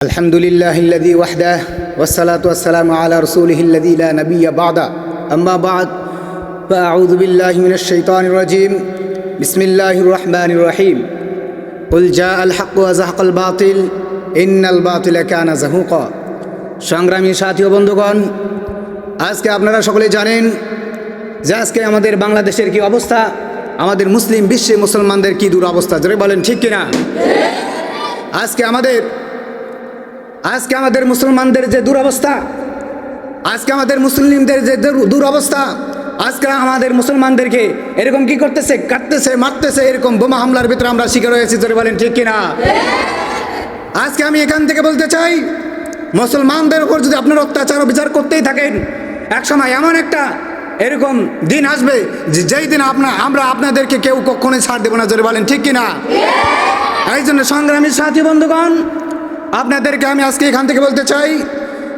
الحمد لله الذي وحده والصلاة والسلام على رسوله الذي لا نبي بعده أما بعد فأعوذ بالله من الشيطان الرجيم بسم الله الرحمن الرحيم قل جاء الحق وزهق الباطل إن الباطل كان زهوقا সংগ্রামী সাথী ও বন্ধুগণ আজকে আপনারা সকলে জানেন যে আজকে আমাদের বাংলাদেশের কি অবস্থা আমাদের মুসলিম বিশ্বে মুসলমানদের কি দুরবস্থা জোরে বলেন ঠিক কিনা আজকে আমাদের আজকে আমাদের মুসলমানদের যে দুরবস্থা আজকে আমাদের মুসলিমদের যে দুর- দুরবস্থা আজকে আমাদের মুসলমানদেরকে এরকম কি করতেছে কাটতেছে মারতেছে এরকম বোমা হামলার ভিতরে আমরা শিকার হয়েছি জোরে বলেন ঠিক কিনা? আজকে আমি এখান থেকে বলতে চাই মুসলমানদের উপর যদি আপনার অত্যাচার ও বিচার করতেই থাকেন একসময় এমন একটা এরকম দিন আসবে যে যেই দিন আপনার আমরা আপনাদেরকে কেউ কখনোই ছাড় দেবো না জোরে বলেন ঠিক কিনা? এই জন্য সংগ্রামী সাথী বন্ধুগণ আপনাদেরকে আমি আজকে এখান থেকে বলতে চাই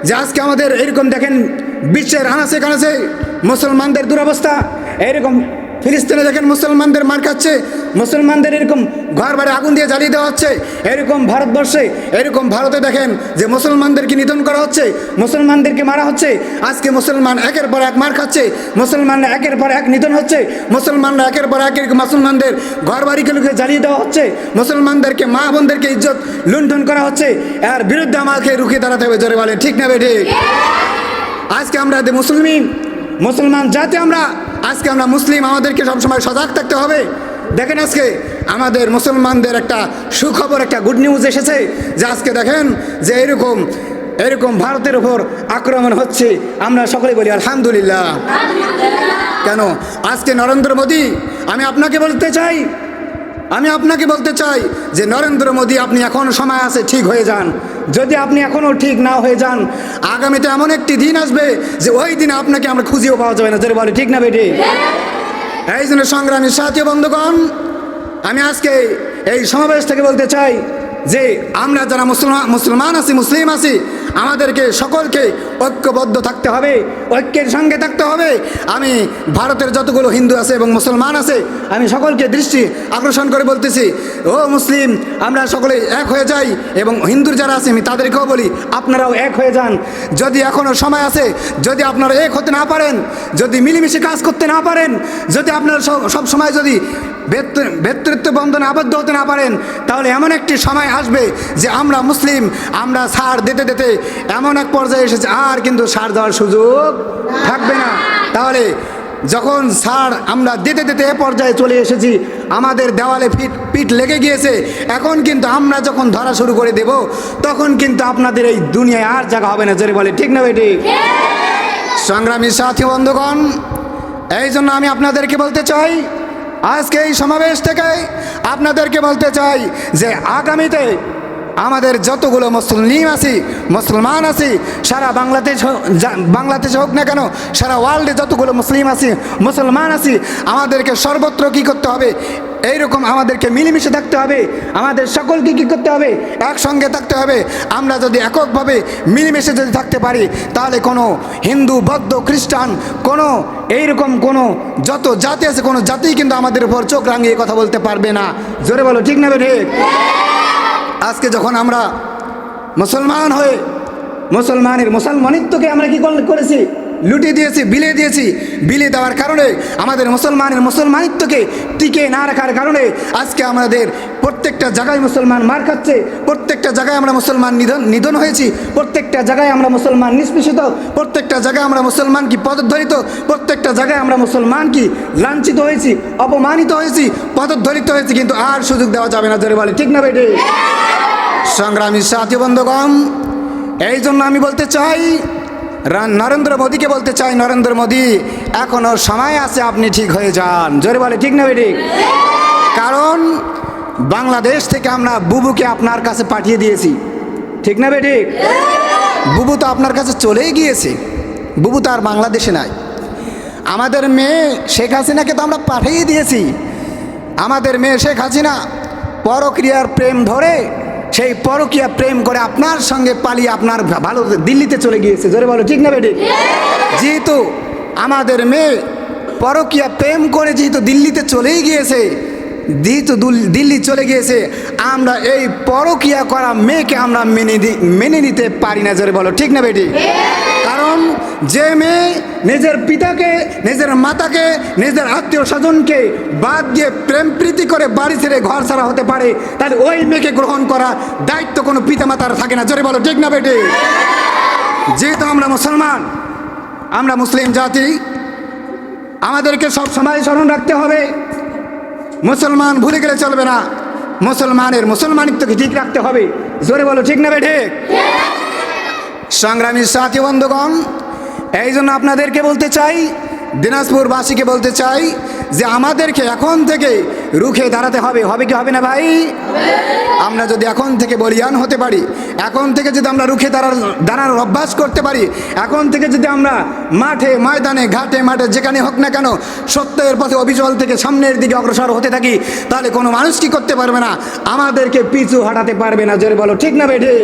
যে আজকে আমাদের এরকম দেখেন বিশ্বের আনাচে কানাচে মুসলমানদের দুরবস্থা, এরকম ফিলিস্তিনে দেখেন মুসলমানদের মার খাচ্ছে, মুসলমানদের এরকম ঘর বাড়ি আগুন দিয়ে জ্বালিয়ে দেওয়া হচ্ছে, এরকম ভারতবর্ষে, এরকম ভারতে দেখেন যে মুসলমানদেরকে নিধন করা হচ্ছে, মুসলমানদেরকে মারা হচ্ছে, আজকে মুসলমান একের পর এক মার খাচ্ছে, মুসলমানরা একের পর এক নিধন হচ্ছে, মুসলমানরা একের পর এক এরকম মুসলমানদের ঘর বাড়িকে বাড়িগুলোকে জ্বালিয়ে দেওয়া হচ্ছে, মুসলমানদেরকে মা বোনদেরকে ইজ্জত লুণ্ঠন করা হচ্ছে, এর বিরুদ্ধে আমাকে রুখে দাঁড়াতে হবে, জোরে বলে ঠিক না বেঠে আজকে আমরা যে মুসলিম, মুসলমান জাতি আমরা আজকে আমরা মুসলিম, আমাদেরকে সবসময় সজাগ থাকতে হবে। দেখেন আজকে আমাদের মুসলমানদের একটা সুখবর, একটা গুড নিউজ এসেছে যে আজকে দেখেন যে এরকম এরকম ভারতের উপর আক্রমণ হচ্ছে। আমরা সকলে বলি আলহামদুলিল্লাহ। কেন? আজকে নরেন্দ্র মোদী, আমি আপনাকে বলতে চাই আমি আপনাকে বলতে চাই যে নরেন্দ্র মোদী, আপনি এখন সময় আছে, ঠিক হয়ে যান। যদি আপনি এখনও ঠিক না হয়ে যান, আগামীতে এমন একটি দিন আসবে যে ওই দিনে আপনাকে আমরা খুঁজেও পাওয়া যাবে না। যদি বলে, ঠিক না বেটি? এই জন্য সংগ্রামী সাথী বন্ধুগণ, আমি আজকে এই সমাবেশ থেকে বলতে চাই যে আমরা যারা মুসলমান মুসলমান আছি, মুসলিম আছি আমাদেরকে সকলকে ঐক্যবদ্ধ থাকতে হবে, ঐক্যের সঙ্গে থাকতে হবে। আমি ভারতের যতগুলো হিন্দু আছে এবং মুসলমান আছে, আমি সকলকে দৃষ্টি আকর্ষণ করে বলতেছি, ও মুসলিম, আমরা সকলে এক হয়ে যাই এবং হিন্দুর যারা আছে, আমি তাদেরকেও বলি, আপনারাও এক হয়ে যান। যদি এখনও সময় আছে, যদি আপনারা এক হতে না পারেন, যদি মিলেমিশে কাজ করতে না পারেন, যদি আপনারা সব- সময় যদি ভেতৃ- ভেতৃত্ব বন্ধনে আবদ্ধ হতে না পারেন, তাহলে এমন একটি সময় আসবে যে আমরা মুসলিম, আমরা সার দিতে দিতে এমন এক পর্যায়ে এসেছে, আর কিন্তু সার দেওয়ার সুযোগ থাকবে না। তাহলে যখন সার আমরা দিতে দিতে এ পর্যায়ে চলে এসেছি, আমাদের দেওয়ালে ফিট, পিঠ লেগে গিয়েছে, এখন কিন্তু আমরা যখন ধরা শুরু করে দেব, তখন কিন্তু আপনাদের এই দুনিয়ায় আর জায়গা হবে না। জোরে বলে, ঠিক না বেটি সংগ্রামী সাথী বন্ধুগণ, এই জন্য আমি আপনাদেরকে বলতে চাই, আজকে এই সমাবেশ থেকে আপনাদেরকে বলতে চাই যে আগামীতে আমাদের যতগুলো মুসলিম আছি, মুসলমান আছি, সারা বাংলাদেশ যা- হোক না কেন, সারা ওয়ার্ল্ডে যতগুলো মুসলিম আছি, মুসলমান আছি, আমাদেরকে সর্বত্র কী করতে হবে? এইরকম আমাদেরকে মিলেমিশে থাকতে হবে, আমাদের সকলকে কী করতে হবে? একসঙ্গে থাকতে হবে। আমরা যদি এককভাবে মিলেমিশে যদি থাকতে পারি, তাহলে কোনো হিন্দু, বৌদ্ধ, খ্রিস্টান, কোনো এইরকম কোনো যত জাতি আছে, কোনো জাতি কিন্তু আমাদের উপর চোখ রাঙিয়ে কথা বলতে পারবে না। জোরে বলো, ঠিক না বেঠে আজকে যখন আমরা মুসলমান হয়ে মুসলমানের মুসলমানিত্বকে আমরা কি করেছি? লুটিয়ে দিয়েছি, বিলে দিয়েছি। বিলে দেওয়ার কারণে আমাদের মুসলমানের মুসলমানিত্বকে টিকে না রাখার কারণে আজকে আমাদের প্রত্যেকটা জায়গায় মুসলমান মার খাচ্ছে, প্রত্যেকটা জায়গায় আমরা মুসলমান নিধন নিধন হয়েছি, প্রত্যেকটা জায়গায় আমরা মুসলমান নিষ্পেষিত, প্রত্যেকটা জায়গায় আমরা মুসলমান কি পদধরিত প্রত্যেকটা জায়গায় আমরা মুসলমান কি লাঞ্ছিত হয়েছি, অপমানিত হয়েছি পদধরিত হয়েছি, কিন্তু আর সুযোগ দেওয়া যাবে না, জোরে বলে ঠিক না বেটে সংগ্রামী সাথী বন্ধুগণ, এই জন্য আমি বলতে চাই নরেন্দ্র মোদীকে বলতে চাই, নরেন্দ্র মোদী এখনও সময় আছে, আপনি ঠিক হয়ে যান। জোরে বলে, ঠিক না বেটি কারণ বাংলাদেশ থেকে আমরা বুবুকে আপনার কাছে পাঠিয়ে দিয়েছি। ঠিক না বেটি বুবু তো আপনার কাছে চলেই গিয়েছে। বুবু তো আর বাংলাদেশে নাই। আমাদের মেয়ে শেখ হাসিনাকে তো আমরা পাঠিয়ে দিয়েছি। আমাদের মেয়ে শেখ হাসিনা পরক্রিয়ার প্রেম ধরে সেই পরকিয়া প্রেম করে আপনার সঙ্গে পালিয়ে আপনার ভালো দিল্লিতে চলে গিয়েছে। জোরে বলো, ঠিক না বেটি? যেহেতু আমাদের মেয়ে পরকিয়া প্রেম করে যেহেতু দিল্লিতে চলেই গিয়েছে দিল্লি চলে গিয়েছে। আমরা এই পরকিয়া করা মেয়েকে আমরা মেনে মেনে নিতে পারি না, জোরে বলো, ঠিক না বেটি? কারণ যে মেয়ে নিজের পিতাকে, নিজের মাতাকে, নিজের আত্মীয় স্বজনকে বাদ দিয়ে প্রেম প্রীতি করে বাড়ি ছেড়ে ঘর ছাড়া হতে পারে, তাহলে ওই মেয়েকে গ্রহণ করা দায়িত্ব কোনো পিতামাতার থাকে না, জোরে বলো, ঠিক না বেটি? যেহেতু আমরা মুসলমান, আমরা মুসলিম জাতি, আমাদেরকে সব সময় স্মরণ রাখতে হবে। মুসলমান ভুলে গেলে চলবে না। মুসলমানের মুসলমানিত্বকে ঠিক রাখতে হবে। জোরে বলো, ঠিক না বেঠে সংগ্রামী সাথী, বন্ধুগণ এই জন্য আপনাদেরকে বলতে চাই, দিনাজপুরবাসীকে বলতে চাই যে আমাদেরকে এখন থেকে রুখে দাঁড়াতে হবে হবে কি হবে না ভাই? আমরা যদি এখন থেকে বলিয়ান হতে পারি, এখন থেকে যদি আমরা রুখে দাঁড়ার দাঁড়ানোর অভ্যাস করতে পারি, এখন থেকে যদি আমরা মাঠে, ময়দানে, ঘাটে, মাঠে, যেখানে হোক না কেন সত্যের পথে অবিচল থেকে সামনের দিকে অগ্রসর হতে থাকি, তাহলে কোনো মানুষ কি করতে পারবে না? আমাদেরকে পিছু হাঁটাতে পারবে না, জোরে বলো, ঠিক না বেঠে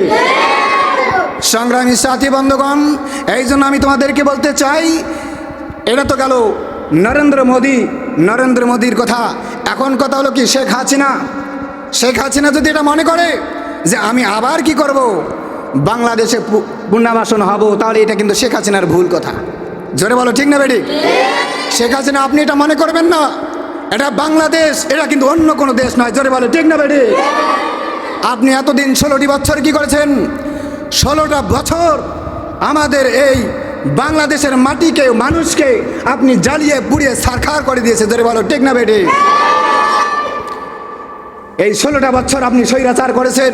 সংগ্রামী সাথী বন্ধুগণ, এই জন্য আমি তোমাদেরকে বলতে চাই, এটা তো গেল নরেন্দ্র মোদী, নরেন্দ্র মোদীর কথা। এখন কথা হলো কি, শেখ হাসিনা? শেখ হাসিনা যদি এটা মনে করে যে আমি আবার কি করব, বাংলাদেশে পুনর্বাসন হব, তাহলে এটা কিন্তু শেখ হাসিনার ভুল কথা। জোরে বলো, ঠিক না বেটি শেখ হাসিনা, আপনি এটা মনে করবেন না? এটা বাংলাদেশ, এটা কিন্তু অন্য কোনো দেশ নয়। জোরে বলো, ঠিক না বেটি আপনি এতদিন ষোলোটি বছর কি করেছেন? ষোলোটা বছর আমাদের এই বাংলাদেশের মাটিকে, মানুষকে আপনি জ্বালিয়ে, পুড়িয়ে, সারখার করে দিয়েছে। ধরে বলো, ঠিক না বেটে এই ষোলোটা বছর আপনি স্বৈরাচার করেছেন।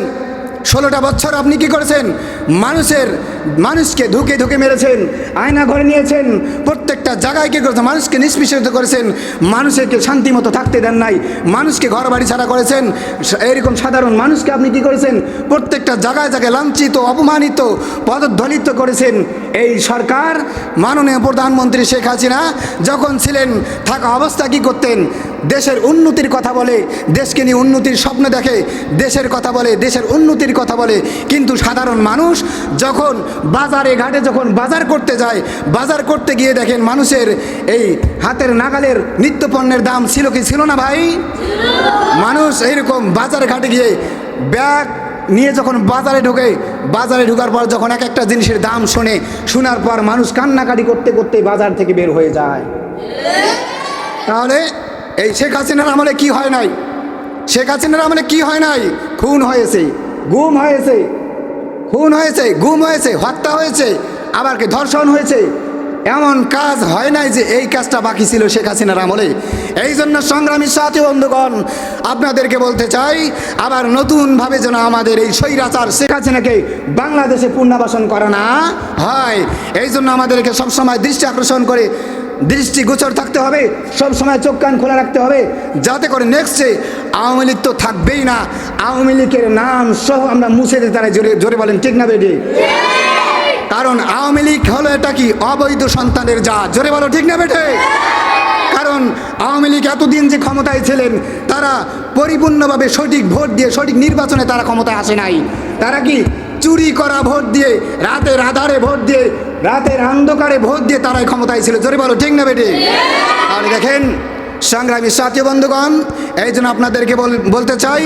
ষোলোটা বছর আপনি কি করেছেন? মানুষের, মানুষকে ধুকে ধুকে মেরেছেন, আয়না ঘরে নিয়েছেন, প্রত্যেকটা জায়গায় কি করেছেন? মানুষকে নিষ্পিষিত করেছেন মানুষকে শান্তি মতো থাকতে দেন নাই, মানুষকে ঘর বাড়ি ছাড়া করেছেন। এরকম সাধারণ মানুষকে আপনি কি করেছেন? প্রত্যেকটা জায়গায় জায়গায় লাঞ্ছিত, অপমানিত, পদধ্বলিত করেছেন। এই সরকার মাননীয় প্রধানমন্ত্রী শেখ হাসিনা যখন ছিলেন, থাকা অবস্থা কি করতেন? দেশের উন্নতির কথা বলে, দেশকে নিয়ে উন্নতির স্বপ্ন দেখে, দেশের কথা বলে, দেশের উন্নতির কথা বলে। কিন্তু সাধারণ মানুষ যখন বাজারে ঘাটে যখন বাজার করতে যায়, বাজার করতে গিয়ে দেখেন মানুষের এই হাতের নাগালের নিত্যপণ্যের দাম ছিল কি ছিল না ভাই? মানুষ এইরকম বাজার ঘাটে গিয়ে ব্যাগ নিয়ে যখন বাজারে ঢোকে, বাজারে ঢোকার পর যখন এক একটা জিনিসের দাম শোনে, শোনার পর মানুষ কান্নাকাটি করতে করতে বাজার থেকে বের হয়ে যায়। তাহলে এই শেখ হাসিনার আমলে কি হয় নাই? শেখ হাসিনার আমলে কি হয় নাই? খুন হয়েছে, গুম হয়েছে, খুন হয়েছে, গুম হয়েছে, হত্যা হয়েছে, আবার কি ধর্ষণ হয়েছে? এমন কাজ হয় নাই যে এই কাজটা বাকি ছিল শেখ হাসিনার আমলে। এই জন্য সংগ্রামী সাথী বন্ধুগণ, আপনাদেরকে বলতে চাই, আবার নতুনভাবে যেন আমাদের এই স্বৈরাচার শেখ হাসিনাকে বাংলাদেশে পুনর্বাসন করা না হয়। এই জন্য আমাদেরকে সবসময় দৃষ্টি আকর্ষণ করে দৃষ্টি গোচর থাকতে হবে, সব সময় চোখ কান খোলা রাখতে হবে, যাতে করে নেক্সটে আওয়ামী লীগ তো থাকবেই না। আওয়ামী লীগের নাম সহ আমরা মুছে দিতে তারা জোরে জোরে বলেন, ঠিক না বেটি? কারণ আওয়ামী লীগ হলো এটা কি? অবৈধ সন্তানের যা জোরে বলো, ঠিক না বেটে? কারণ আওয়ামী লীগ এতদিন যে ক্ষমতায় ছিলেন, তারা পরিপূর্ণভাবে সঠিক ভোট দিয়ে, সঠিক নির্বাচনে তারা ক্ষমতায় আসে নাই। তারা কি? চুরি করা ভোট দিয়ে, রাতের আধারে ভোট দিয়ে রাতের অন্ধকারে ভোট দিয়ে তারাই ক্ষমতায় ছিল। জোরে বলো ঠিক না বেটে? তাহলে দেখেন সংগ্রামী সাথী বন্ধুগণ এই জন্য আপনাদেরকে বল- বলতে চাই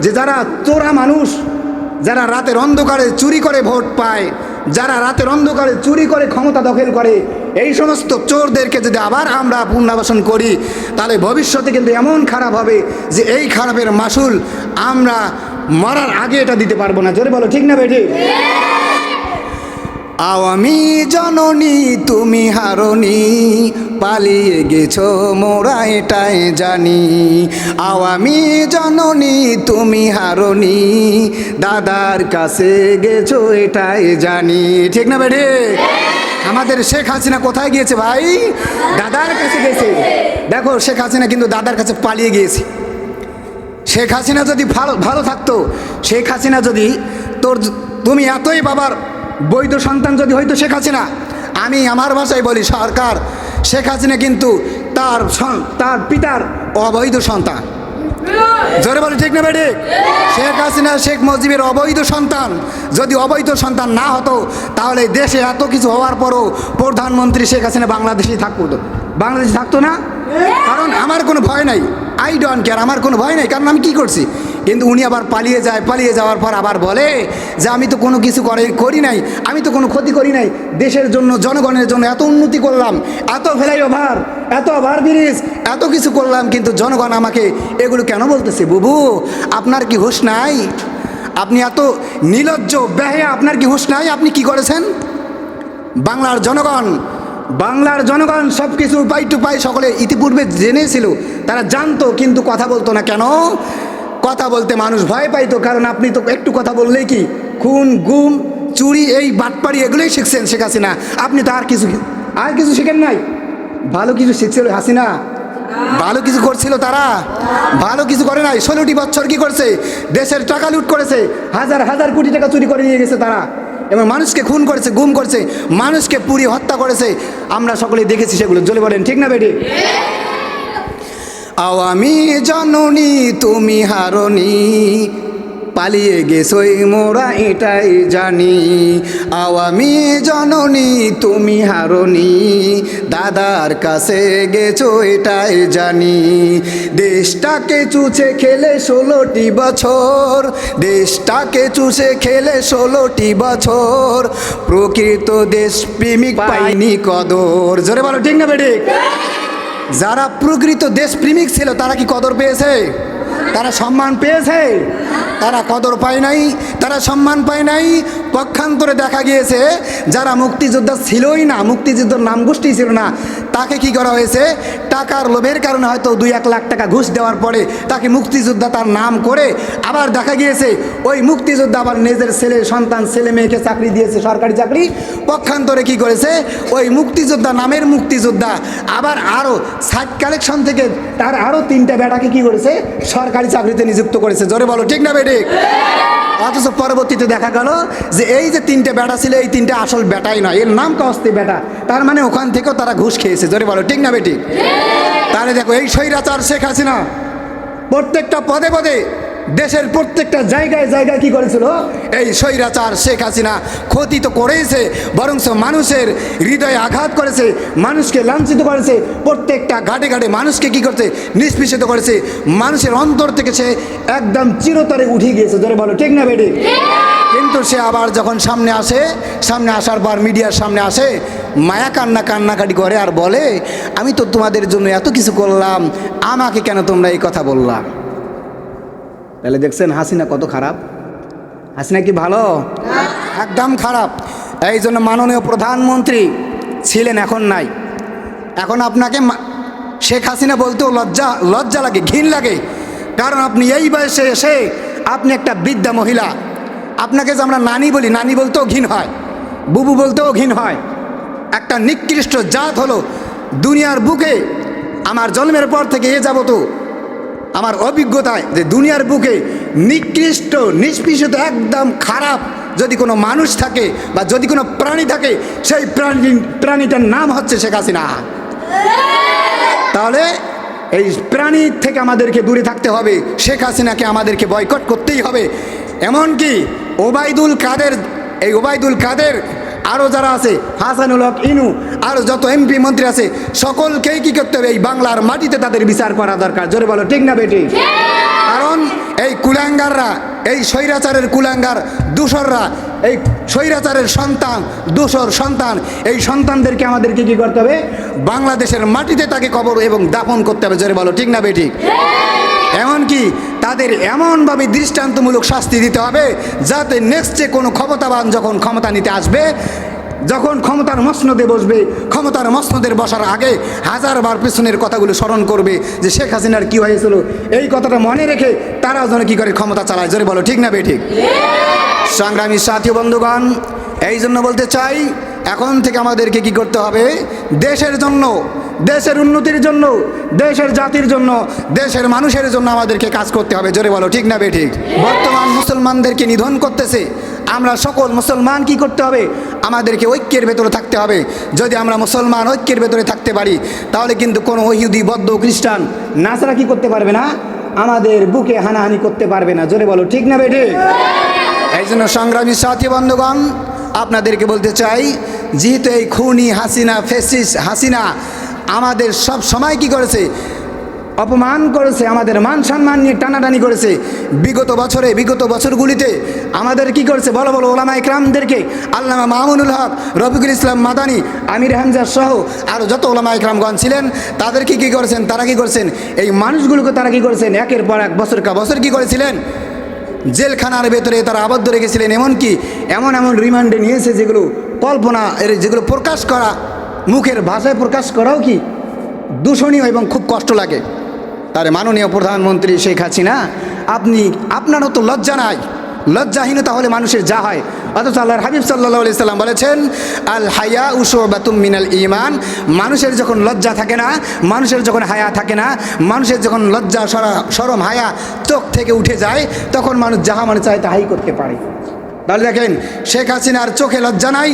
যে যারা চোরা মানুষ যারা রাতের অন্ধকারে চুরি করে ভোট পায় যারা রাতের অন্ধকারে চুরি করে ক্ষমতা দখল করে এই সমস্ত চোরদেরকে যদি আবার আমরা পুনর্বাসন করি তাহলে ভবিষ্যতে কিন্তু এমন খারাপ হবে যে এই খারাপের মাসুল আমরা মরার আগে এটা দিতে পারব না। জোরে বলো ঠিক না বেটি? আওয়ামী জননী, তুমি হারনি, পালিয়ে গেছো মোরা এটাই জানি। আওয়ামী জননী, তুমি হারনি, দাদার কাছে গেছো এটাই জানি। ঠিক না বেঠে আমাদের শেখ হাসিনা কোথায় গিয়েছে ভাই? দাদার কাছে গেছে। দেখো, শেখ হাসিনা কিন্তু দাদার কাছে পালিয়ে গিয়েছে। শেখ হাসিনা যদি ভালো ভালো থাকতো, শেখ হাসিনা যদি তোর তুমি এতই বাবার বৈধ সন্তান যদি হয়তো শেখ হাসিনা, আমি আমার ভাষায় বলি সরকার, শেখ হাসিনা কিন্তু তার তার পিতার অবৈধ সন্তান। জোরে বলি, ঠিক না বেটে শেখ হাসিনা, শেখ মুজিবের অবৈধ সন্তান, যদি অবৈধ সন্তান না হতো, তাহলে দেশে এত কিছু হওয়ার পরও প্রধানমন্ত্রী শেখ হাসিনা বাংলাদেশেই থাকতো। বাংলাদেশে থাকতো না? কারণ আমার কোনো ভয় নাই। আই ডোন্ট কেয়ার আমার কোনো ভয় নেই, কারণ আমি কি করছি? কিন্তু উনি আবার পালিয়ে যায়, পালিয়ে যাওয়ার পর আবার বলে যে, আমি তো কোনো কিছু করে, করি নাই, আমি তো কোনো ক্ষতি করি নাই, দেশের জন্য, জনগণের জন্য এত উন্নতি করলাম, এত ফেলাই ওভার, এত ওভার ব্রিজ, এত কিছু করলাম, কিন্তু জনগণ আমাকে এগুলো কেন বলতেছে, বুবু? আপনার কি হুশ নাই? আপনি এত নিলজ্জ, বেহেয়া, আপনার কি হুশ নাই? আপনি কি করেছেন? বাংলার জনগণ বাংলার জনগণ সব কিছু পাই টু পাই সকলে ইতিপূর্বে জেনেছিল, তারা জানতো, কিন্তু কথা বলতো না। কেন? কথা বলতে মানুষ ভয় পাইতো, কারণ আপনি তো একটু কথা বললেই কি? খুন, গুম, চুরি, এই বাটপাড়ি এগুলোই শিখছেন শেখ হাসিনা। আপনি তো আর কিছু আর কিছু শিখেন নাই? ভালো কিছু শিখছিল হাসিনা? ভালো কিছু করছিল তারা? ভালো কিছু করে নাই? ষোলোটি বছর কি করছে? দেশের টাকা লুট করেছে? হাজার হাজার কোটি টাকা চুরি করে নিয়ে গেছে তারা। এবং মানুষকে খুন করেছে গুম করেছে মানুষকে পুরি হত্যা করেছে আমরা সকলে দেখেছি সেগুলো। জ্বলে বলেন ঠিক না বেটি? আওয়ামী জননী তুমি হারনি। পালিয়ে গেছই মোরা এটাই জানি। আওয়ামী জননী তুমি হারনি। দাদার কাছে গেছো এটাই জানি। দেশটাকে চুছে খেলে ষোলোটি বছর। দেশটাকে চুষে খেলে ষোলোটি বছর। প্রকৃত দেশ প্রেমিক পাইনি কদর। জোরে বলো ঠিক না বেঠিক? যারা প্রকৃত দেশপ্রেমিক ছিল তারা কি কদর পেয়েছে? তারা সম্মান পেয়েছে তারা কদর পায় নাই তারা সম্মান পায় নাই পক্ষান্তরে দেখা গিয়েছে, যারা মুক্তিযোদ্ধা ছিলই না, মুক্তিযুদ্ধের নাম গোষ্ঠী ছিল না, তাকে কি করা হয়েছে? টাকার লোভের কারণে হয়তো দুই এক লাখ টাকা ঘুষ দেওয়ার পরে তাকে মুক্তিযোদ্ধা তার নাম করে আবার দেখা গিয়েছে, ওই মুক্তিযোদ্ধা আবার নিজের ছেলে, সন্তান, ছেলে মেয়েকে চাকরি দিয়েছে, সরকারি চাকরি। পক্ষান্তরে কি করেছে? ওই মুক্তিযোদ্ধা, নামের মুক্তিযোদ্ধা আবার আরও সাইড কালেকশন থেকে তার আরও তিনটা বেটাকে কি করেছে? সরকারি চাকরিতে নিযুক্ত করেছে। জোরে বলো, ঠিক না বেঠিক অথচ পরবর্তীতে দেখা গেল যে এই যে তিনটে বেটা ছিল, এই তিনটে আসল বেটাই নয়। এর নাম কস্তি বেটা। তার মানে ওখান থেকেও তারা ঘুষ খেয়েছে। জোরে বলো, ঠিক না বেটি তাহলে দেখো, এই স্বৈরাচার শেখ হাসিনা প্রত্যেকটা পদে পদে দেশের প্রত্যেকটা জায়গায় জায়গায় কি করেছিল? এই স্বৈরাচার শেখ হাসিনা ক্ষতি তো করেইছে বরং মানুষের হৃদয়ে আঘাত করেছে, মানুষকে লাঞ্ছিত করেছে, প্রত্যেকটা ঘাটে ঘাটে মানুষকে কি করছে? নিষ্পিষিত করেছে। মানুষের অন্তর থেকে সে একদম চিরতরে উঠে গিয়েছে ধরে বলো, ঠিক না বেটি কিন্তু সে আবার যখন সামনে আসে, সামনে আসার পর মিডিয়ার সামনে আসে, মায়া কান্না কান্নাকাটি করে আর বলে, আমি তো তোমাদের জন্য এত কিছু করলাম, আমাকে কেন তোমরা এই কথা বললা? তাহলে দেখছেন হাসিনা কত খারাপ। হাসিনা কি ভালো? একদম খারাপ। এই জন্য মাননীয় প্রধানমন্ত্রী ছিলেন, এখন নাই। এখন আপনাকে শেখ হাসিনা বলতেও লজ্জা লজ্জা লাগে ঘিন লাগে। কারণ আপনি এই বয়সে এসে আপনি একটা বৃদ্ধা মহিলা। আপনাকে যে আমরা নানি বলি, নানি বলতেও ঘিন হয়, বুবু বলতেও ঘিন হয়। একটা নিকৃষ্ট জাত হলো দুনিয়ার বুকে। আমার জন্মের পর থেকে এ যাবত আমার অভিজ্ঞতায় যে দুনিয়ার বুকে নিকৃষ্ট, নিষ্পিষিত, একদম খারাপ যদি কোনো মানুষ থাকে বা যদি কোনো প্রাণী থাকে, সেই প্রাণী, প্রাণীটার নাম হচ্ছে শেখ হাসিনা। তাহলে এই প্রাণী থেকে আমাদেরকে দূরে থাকতে হবে, শেখ হাসিনাকে আমাদেরকে বয়কট করতেই হবে। এমনকি ওবায়দুল কাদের, এই ওবায়দুল কাদের আরও যারা আছে, হাসানুল হক, ইনু আরও যত এমপি মন্ত্রী আছে, সকলকেই কি করতে হবে? এই বাংলার মাটিতে তাদের বিচার করা দরকার। জোরে বলো, ঠিক না বেটি? কারণ এই কুলাঙ্গাররা, এই স্বৈরাচারের কুলাঙ্গার দূষররা এই স্বৈরাচারের সন্তান দূষর সন্তান, এই সন্তানদেরকে আমাদেরকে কি করতে হবে? বাংলাদেশের মাটিতে তাকে কবর এবং দাফন করতে হবে। জোরে বলো, ঠিক না বেটি? এমনকি তাদের এমনভাবে দৃষ্টান্তমূলক শাস্তি দিতে হবে যাতে নেক্সটে কোনো ক্ষমতাবান যখন ক্ষমতা নিতে আসবে, যখন ক্ষমতার মসনদে বসবে, ক্ষমতার মসনদের বসার আগে হাজারবার পেছনের কথাগুলো স্মরণ করবে যে শেখ হাসিনার কী হয়েছিল। এই কথাটা মনে রেখে তারা যেন কী করে ক্ষমতা চালায়, জোরে বলো, ঠিক না বেঠিক সংগ্রামী সাথী বন্ধুগণ, এই জন্য বলতে চাই, এখন থেকে আমাদেরকে কি করতে হবে? দেশের জন্য দেশের উন্নতির জন্য, দেশের জাতির জন্য, দেশের মানুষের জন্য আমাদেরকে কাজ করতে হবে। জোরে বলো, ঠিক না বেঠিক বর্তমান মুসলমানদেরকে নিধন করতেছে। আমরা সকল মুসলমান কি করতে হবে? আমাদেরকে ঐক্যের ভেতরে থাকতে হবে। যদি আমরা মুসলমান ঐক্যের ভেতরে থাকতে পারি, তাহলে কিন্তু কোনো ইহুদি, বদ্ধ, খ্রিস্টান, নাসারা কি করতে পারবে না? আমাদের বুকে হানাহানি করতে পারবে না। জোরে বলো, ঠিক না বেঠিক এই জন্য সংগ্রামী সাথী বন্ধুগণ, আপনাদেরকে বলতে চাই, যেহেতু এই খুনি হাসিনা ফেসিস হাসিনা আমাদের সব সময় কি করেছে? অপমান করেছে, আমাদের মান সম্মান নিয়ে টানাটানি করেছে। বিগত বছরে, বিগত বছরগুলিতে আমাদের কি করেছে? বলো বলো, ওলামা ইকরামদেরকে আল্লামা মামুনুল হক, রফিকুল ইসলাম মাদানি, আমির হামজা সহ আরও যত ওলামা ইকরামগণ ছিলেন, তাদেরকে কি করেছেন? তারা কি করেছেন? এই মানুষগুলোকে তারা কি করেছেন? একের পর এক বছর কা বছর কি করেছিলেন? জেলখানার ভেতরে তারা আবদ্ধ রেখেছিলেন, এমনকি এমন এমন রিমান্ডে নিয়েছে যেগুলো কল্পনা, এর যেগুলো প্রকাশ করা মুখের ভাষায় প্রকাশ করাও কি দূষণীয় এবং খুব কষ্ট লাগে? তার মাননীয় প্রধানমন্ত্রী শেখ হাসিনা, আপনি, আপনারও তো লজ্জা নাই। লজ্জাহীনতা হলে মানুষের যা হয়। অথচ আল্লাহর হাবিব সাল্লাহ সাল্লাম বলেছেন, আল হায়া উসো বাতুম মিনাল ইমান মানুষের যখন লজ্জা থাকে না, মানুষের যখন হায়া থাকে না, মানুষের যখন লজ্জা সরা, সরম হায়া চোখ থেকে উঠে যায়, তখন মানুষ যাহা মানে চায় তাহাই করতে পারে। তাহলে দেখেন, শেখ হাসিনার চোখে লজ্জা নাই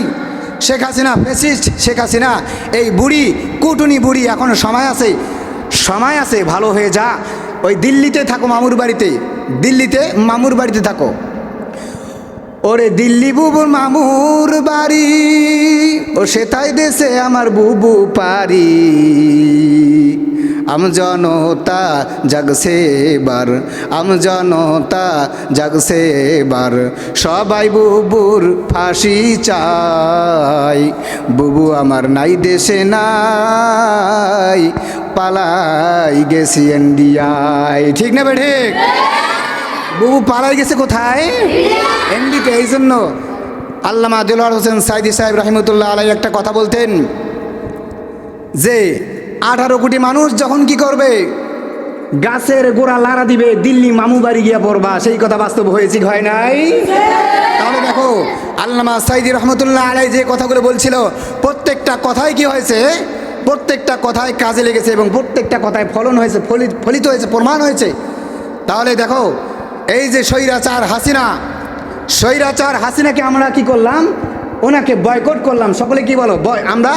শেখ হাসিনা ফেসিস্ট শেখ হাসিনা, এই বুড়ি, কুটুনি বুড়ি এখন সময় আছে। সময় আছে, ভালো হয়ে যা। ওই দিল্লিতে থাকো মামুর বাড়িতে। দিল্লিতে, মামুর বাড়িতে থাকো। ওরে দিল্লি বুবুর মামুর বাড়ি, ও সেটাই দেশে আমার বুবু পারি। আম জনতা জাগছে এবার আম জনতা জাগছে এবার সবাই বুবুর ফাঁসি চাই, বুবু আমার নাই দেশে নাই, পালাই গেছি ইন্ডিয়ায় ঠিক না বে ঠিক? বুবু পালাই গেছে কোথায়? এমডিতে এই জন্য আল্লামা দিলওয়ার হোসেন সাইদি সাহেব রহিমতুল্লাহ আলাই একটা কথা বলতেন যে আঠারো কোটি মানুষ যখন কি করবে? গাছের গোড়া লাড়া দিবে, দিল্লি মামু বাড়ি গিয়া পড়বা। সেই কথা বাস্তব হয়েছে হয় নাই? তাহলে দেখো, আল্লামা সাইদি রহমতুল্লাহ আলাই যে কথাগুলো বলছিল, প্রত্যেকটা কথাই কি হয়েছে? প্রত্যেকটা কথায় কাজে লেগেছে এবং প্রত্যেকটা কথায় ফলন হয়েছে ফলিত ফলিত হয়েছে, প্রমাণ হয়েছে। তাহলে দেখো, এই যে স্বৈরাচার হাসিনা, স্বৈরাচার হাসিনাকে আমরা কি করলাম? ওনাকে বয়কট করলাম। সকলে কি বলো? আমরা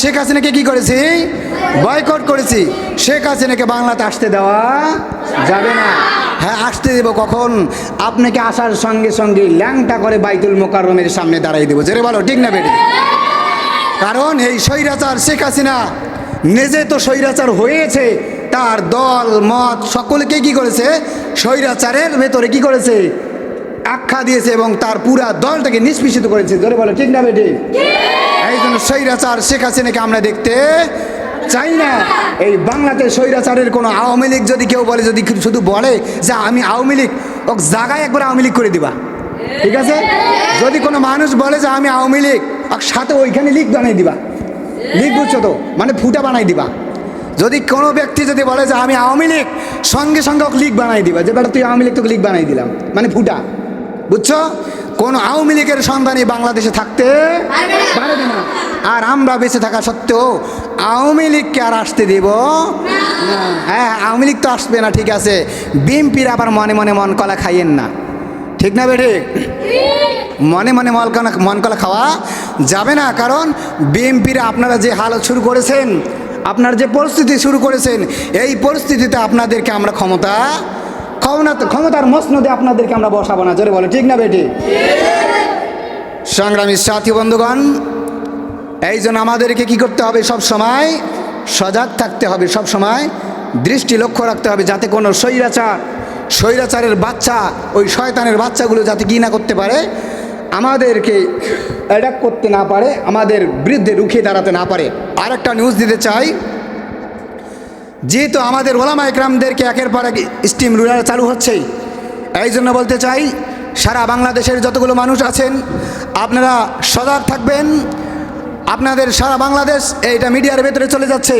শেখ হাসিনাকে কি করেছি? বয়কট করেছি। শেখ হাসিনাকে বাংলাতে আসতে দেওয়া যাবে না। হ্যাঁ আসতে দেব কখন? আপনাকে আসার সঙ্গে সঙ্গে ল্যাংটা করে বাইতুল মোকাররমের সামনে দাঁড়াই দেবো। জেরে বলো, ঠিক না বেটি কারণ এই স্বৈরাচার শেখ হাসিনা নিজে তো স্বৈরাচার হয়েছে। তার দল, মত, সকলকে কি করেছে? স্বৈরাচারের ভেতরে কি করেছে? আখ্যা দিয়েছে এবং তার পুরা দলটাকে নিষ্পিষিত করেছে। ধরে বলো, ঠিক না বেটি? এই জন্য স্বৈরাচার শেখ হাসিনাকে আমরা দেখতে চাই না। এই বাংলাতে স্বৈরাচারের কোনো আওয়ামী লীগ যদি কেউ বলে, যদি শুধু বলে যে আমি আওয়ামী লীগ ও জায়গায় একবার আওয়ামী লীগ করে দিবা। ঠিক আছে? যদি কোনো মানুষ বলে যে আমি আওয়ামী লীগ আর সাথে ওইখানে লিগ বানাই দিবা। লিগ বুঝছ তো? মানে ফুটা বানাই দিবা। যদি কোনো ব্যক্তি যদি বলে যে আমি আওয়ামী লীগ, সঙ্গে সঙ্গে লিগ বানাই দিবা, যে বেটা তুই আওয়ামী লীগ তোকে লিগ বানাই দিলাম। মানে ফুটা। বুঝছ? কোন আওয়ামী লীগের সন্ধানী বাংলাদেশে থাকতে পারবে না। আর আমরা বেঁচে থাকা সত্ত্বেও আওয়ামী লীগকে আর আসতে দেব। হ্যাঁ আওয়ামী লীগ তো আসবে না ঠিক আছে। বিএমপির আবার মনে মনে মন কলা খাইয়েন না। ঠিক না বেঠে? মনে মনে মলকানা মন কলা খাওয়া যাবে না কারণ বিএমপিরা আপনারা যে হালত শুরু করেছেন আপনার যে পরিস্থিতি শুরু করেছেন এই পরিস্থিতিতে আপনাদেরকে আমরা ক্ষমতা ক্ষমতার মসনদে আপনাদেরকে আমরা বসাবো না। জোরে বলে, ঠিক না বেটি? সংগ্রামী সাথী বন্ধুগণ, এই জন্য আমাদেরকে কি করতে হবে সব সময়? সজাগ থাকতে হবে সব সময়। দৃষ্টি লক্ষ্য রাখতে হবে যাতে কোনো স্বৈরাচার স্বৈরাচারের বাচ্চা, ওই শয়তানের বাচ্চাগুলো যাতে কি না করতে পারে। আমাদেরকে অ্যাডাপ্ট করতে না পারে, আমাদের বিরুদ্ধে রুখে দাঁড়াতে না পারে। আর একটা নিউজ দিতে চাই। যেহেতু আমাদের ওলামা একরামদেরকে একের পর এক স্টিম রুলার চালু হচ্ছে এই জন্য বলতে চাই সারা বাংলাদেশের যতগুলো মানুষ আছেন আপনারা সজাগ থাকবেন। আপনাদের সারা বাংলাদেশ এইটা মিডিয়ার ভেতরে চলে যাচ্ছে।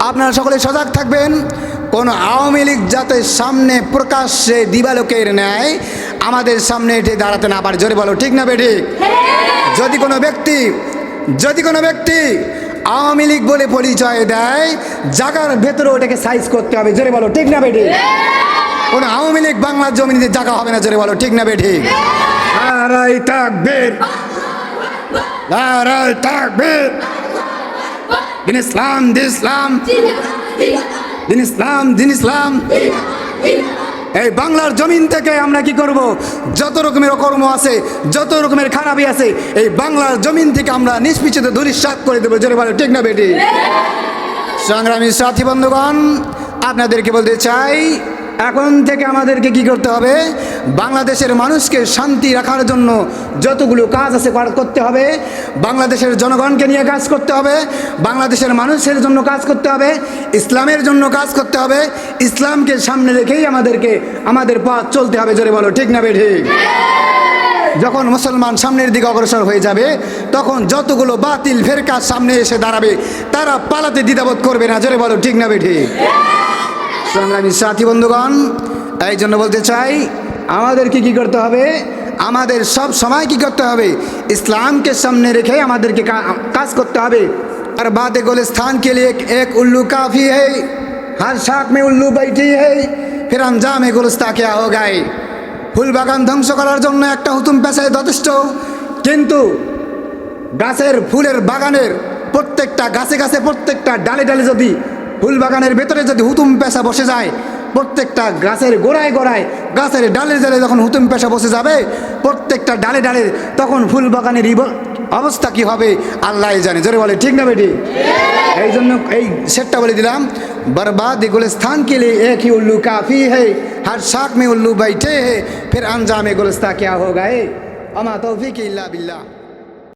আপনারা সকলে সজাগ থাকবেন। কোন আওয়ামী লীগ যাতে সামনে প্রকাশ্যে দিবালোকের ন্যায় আমাদের সামনে এটি দাঁড়াতে না পারে। জোরে বলো ঠিক না বেঠিক যদি কোনো ব্যক্তি যদি কোনো ব্যক্তি আওয়ামী লীগ বলে পরিচয় দেয়। জাগার ভেতরে ওটাকে সাইজ করতে হবে। জোরে বলো, ঠিক না বেঠিক কোনো আওয়ামী লীগ বাংলার জমিনে জায়গা হবে না, জোরে বলো, ঠিক না বেঠিক নারাই তাকবীর। নারাই তাকবীর। দিন ইসলাম দিন ইসলাম। দিন ইসলাম দিন ইসলাম। এই বাংলার জমিন থেকে আমরা কি করব? যত রকমের কর্ম আছে যত রকমের খারাপই আছে এই বাংলার জমিন থেকে আমরা নিষ্পিচিত ধুলিশ্বাস করে দেবো। জোরে বলো ঠিক না বেটি? সংগ্রামী সাথী বন্ধুগণ আপনাদেরকে বলতে চাই এখন থেকে আমাদেরকে কি করতে হবে? বাংলাদেশের মানুষকে শান্তি রাখার জন্য যতগুলো কাজ আছে করতে হবে। বাংলাদেশের জনগণকে নিয়ে কাজ করতে হবে। বাংলাদেশের মানুষের জন্য কাজ করতে হবে। ইসলামের জন্য কাজ করতে হবে। ইসলামকে সামনে রেখেই আমাদেরকে, আমাদের পথ চলতে হবে। জোরে বলো, ঠিক না বে ঠিক? যখন মুসলমান সামনের দিকে অগ্রসর হয়ে যাবে, তখন যতগুলো বাতিল ফেরকার সামনে এসে দাঁড়াবে, তারা পালাতে দ্বিধাবোধ করবে না। জোরে বলো, ঠিক না ঠিক? সংগ্রামী সাথী বন্ধুগণ, এই জন্য বলতে চাই, আমাদেরকে কি করতে হবে? আমাদের সব সময় কি করতে হবে? ইসলামকে সামনে রেখে আমাদেরকে কাজ করতে হবে। আর বাদে গোলিস্তান কে লিয়ে এক উল্লু কাফি হে, হার শাক মে উল্লু বৈঠি হে, ফির আঞ্জামে গোলস্তা কেয়া হো গায়ে ফুল বাগান ধ্বংস করার জন্য একটা হুতুম পেশায় যথেষ্ট। কিন্তু গাছের ফুলের বাগানের প্রত্যেকটা, গাছে গাছে প্রত্যেকটা ডালে ডালে যদি ফুল বাগানের ভেতরে যদি হুতুম পেশা বসে যায় প্রত্যেকটা গাছের গোড়ায় গোড়ায় গাছের ডালে ডালে যখন হুতুম পেশা বসে যাবে প্রত্যেকটা ডালে ডালে তখন ফুল বাগানের ইব- অবস্থা কি হবে আল্লাহ জানে জোরে বলে ঠিক না বেটি এই জন্য এই সেটটা বলে দিলাম बर्बाद गुलिस्तान के लिए एक ही उल्लू काफ़ी है हर शाख में उल्लू बैठे हैं फिर अंजाम गुलिस्ता क्या हो गए अमा तौफीक इल्ला बिल्ला